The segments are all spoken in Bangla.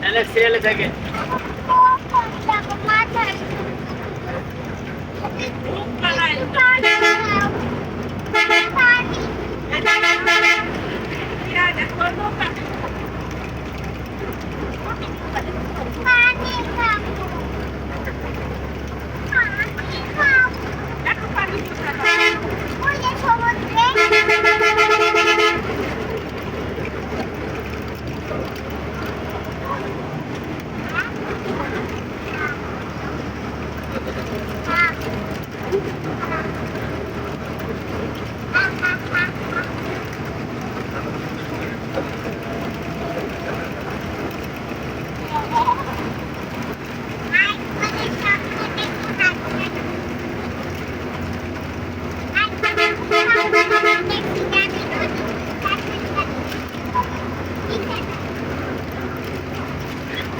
তাহলে সিরিয়ালে থাকে। এক line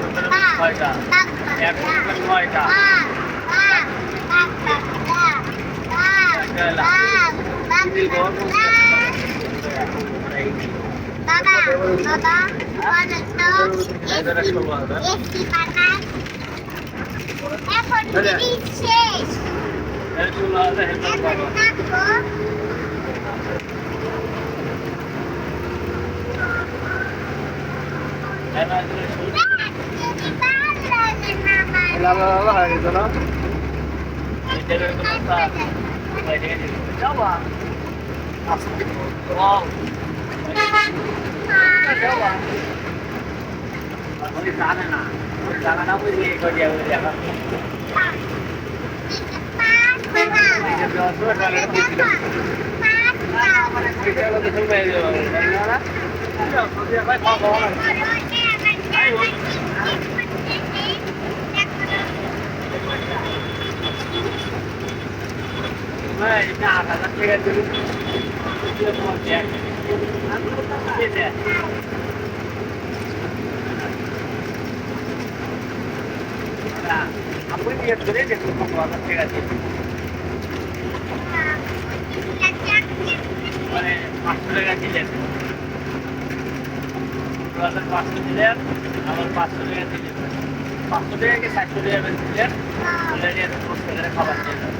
ছয়টা এক ছয়টা বাবা বাবা বলো তো এসি পাতা এখন Naglalaro kayo dito, no? Naglalaro ko lang sa... Pwede ka dito. Jawa. Wow. Jawa. Pag-ulit na ka na. Ulit na ka na. Ulit ka na. Ulit ka na. Thank you. মানে পাঁচশো টাকা দিলেন দু হাজার পাঁচশো দিলেন আবার পাঁচশো টাকা দিলেন? পাঁচশো টাকা কি চারশো টাকা দিলেন খাবার দিলেন